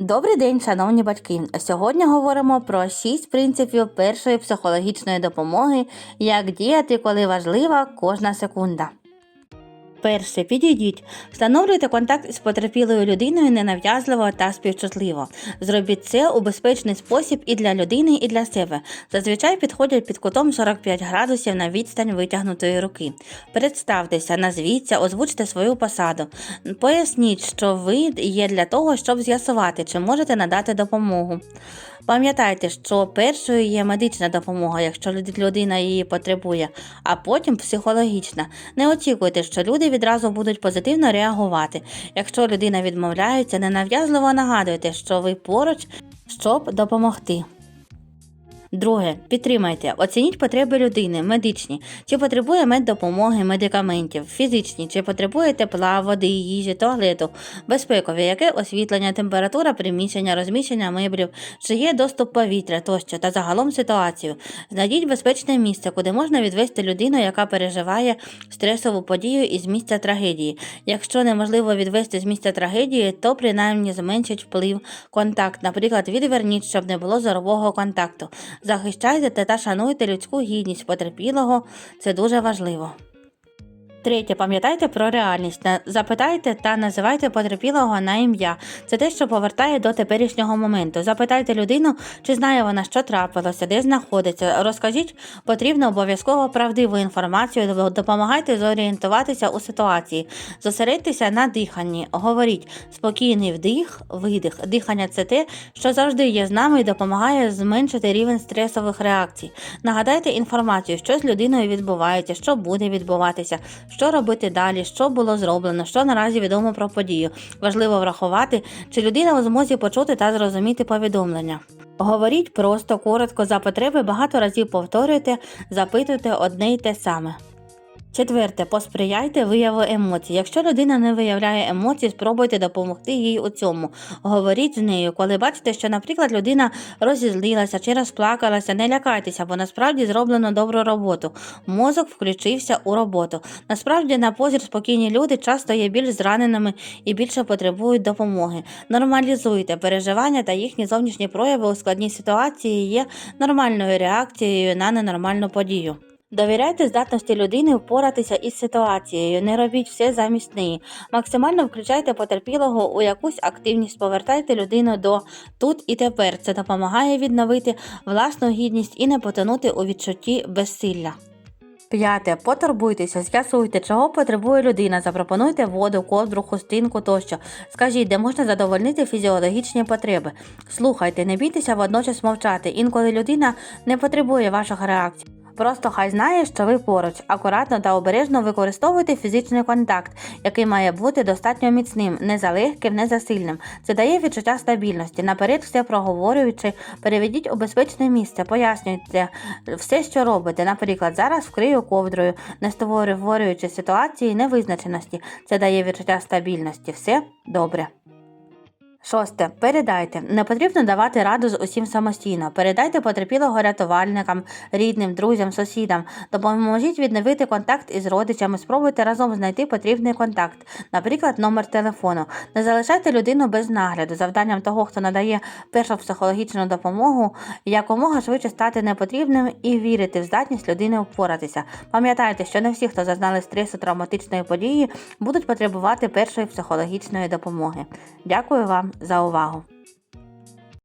Добрий день, шановні батьки. Сьогодні говоримо про 6 принципів першої психологічної допомоги, як діяти, коли важлива кожна секунда. Перше, підійдіть, встановлюйте контакт із потерпілою людиною ненав'язливо та співчутливо. Зробіть це у безпечний спосіб і для людини, і для себе. Зазвичай підходять під кутом 45 градусів на відстань витягнутої руки. Представтеся, назвіться, озвучте свою посаду. Поясніть, що ви є для того, щоб з'ясувати, чи можете надати допомогу. Пам'ятайте, що першою є медична допомога, якщо людина її потребує, а потім психологічна. Не очікуйте, що люди відразу будуть позитивно реагувати. Якщо людина відмовляється, ненав'язливо нагадуйте, що ви поруч, щоб допомогти. Друге, підтримайте, оцініть потреби людини, медичні, чи потребує меддопомоги, медикаментів, фізичні, чи потребує тепла, води, їжі, туалету, безпекові, яке освітлення, температура приміщення, розміщення меблів, чи є доступ повітря тощо та загалом ситуацію. Знайдіть безпечне місце, куди можна відвести людину, яка переживає стресову подію із місця трагедії. Якщо неможливо відвести з місця трагедії, то принаймні зменшить вплив контакт. Наприклад, відверніть, щоб не було зорового контакту. Захищайте та шануйте людську гідність потерпілого. Це дуже важливо. Третє, пам'ятайте про реальність. Запитайте та називайте потерпілого на ім'я. Це те, що повертає до теперішнього моменту. Запитайте людину, чи знає вона, що трапилося, де знаходиться. Розкажіть потрібно обов'язково правдиву інформацію, допомагайте зорієнтуватися у ситуації. Зосередьтеся на диханні. Говоріть спокійний вдих, видих. Дихання це те, що завжди є з нами і допомагає зменшити рівень стресових реакцій. Нагадайте інформацію, що з людиною відбувається, що буде відбуватися, що робити далі, що було зроблено, що наразі відомо про подію. Важливо врахувати, чи людина у змозі почути та зрозуміти повідомлення. Говоріть просто, коротко, за потреби, багато разів повторюйте, запитуйте одне й те саме. Четверте, посприяйте вияву емоцій. Якщо людина не виявляє емоцій, спробуйте допомогти їй у цьому. Говоріть з нею, коли бачите, що, наприклад, людина розізлилася чи розплакалася, не лякайтеся, бо насправді зроблено добру роботу. Мозок включився у роботу. Насправді, на позір спокійні люди часто є більш зраненими і більше потребують допомоги. Нормалізуйте переживання та їхні зовнішні прояви у складній ситуації є нормальною реакцією на ненормальну подію. Довіряйте здатності людини впоратися із ситуацією, не робіть все замість неї. Максимально включайте потерпілого у якусь активність, повертайте людину до тут і тепер. Це допомагає відновити власну гідність і не потонути у відчутті безсилля. П'яте. Потурбуйтеся, з'ясуйте, чого потребує людина. Запропонуйте воду, ковдру, хустинку тощо. Скажіть, де можна задовольнити фізіологічні потреби. Слухайте, не бійтеся водночас мовчати. Інколи людина не потребує ваших реакцій. Просто хай знає, що ви поруч. Акуратно та обережно використовуйте фізичний контакт, який має бути достатньо міцним, не залегким, не засильним. Це дає відчуття стабільності. Наперед все проговорюючи, переведіть у безпечне місце, пояснюйте все, що робите. Наприклад, зараз вкрию ковдрою, не створюючи ситуації невизначеності. Це дає відчуття стабільності. Все добре. Шосте. Передайте. Не потрібно давати раду з усім самостійно. Передайте потерпілого рятувальникам, рідним, друзям, сусідам. Допоможіть відновити контакт із родичами. Спробуйте разом знайти потрібний контакт, наприклад, номер телефону. Не залишайте людину без нагляду. Завданням того, хто надає першу психологічну допомогу, якомога швидше стати непотрібним і вірити в здатність людини впоратися. Пам'ятайте, що не всі, хто зазнали стресу травматичної події, будуть потребувати першої психологічної допомоги. Дякую вам за увагу!